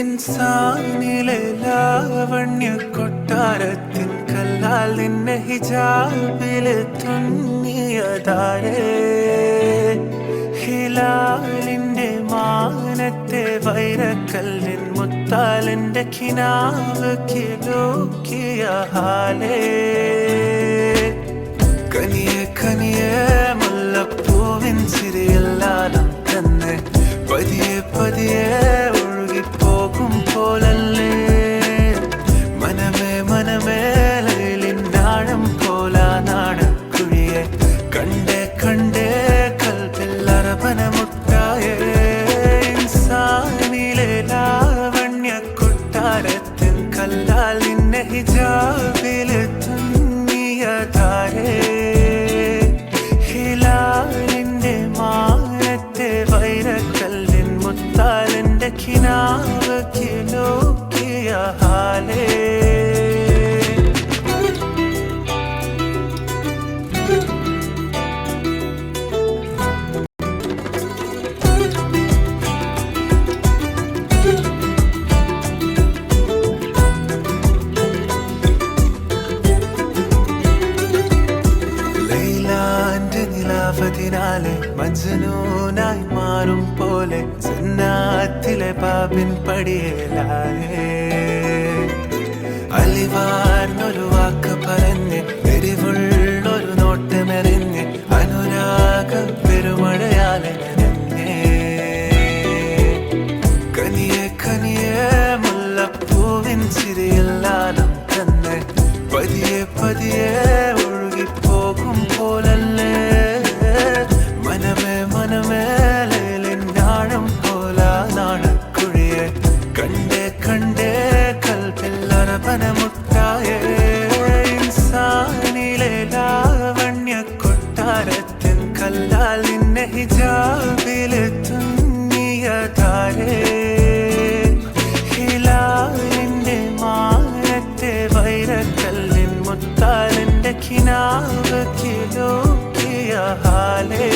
ഇൻസാനിലെ ലാവണ്യ കൊട്ടാരത്തിൻ കല്ലാൽ നിന്നെ ഹിജാബിലെ തുന്നിയതാരേ ഹിലാലിന്റെ മാനത്തെ വൈരക്കല്ലിൻ മുത്താലിന്റെ കിനാവ് കിലോക്കിയ ഹാലേ. നിന്നെ ഹിജാബിൽ തുന്നിയതാരേ ഹിലാലിന്റെ മാനത്തെ വൈരക്കല്ലിൻ മുത്താലിന്റെ കിനാവ് ലൈലാന്റെ നിലാവതിനാലെ മജ്നൂനായി മാറും പോലെ സന്നാത്തിലെ പാപിൻ പടിയേലാലേ. കൽപ്പില്ലറപന ഇൻസാനിലെ ലാവണ്യ കൊട്ടാരത്തിൻ കല്ലാൽ നിന്നെ ഹിജാബിൽ തുന്നിയതാരേ ഹിലാലിന്റെ മാനത്തെ വൈരക്കല്ലിൻ മുത്താലിന്റെ കിനാവ് കിലോക്കിയ ഹാലേ.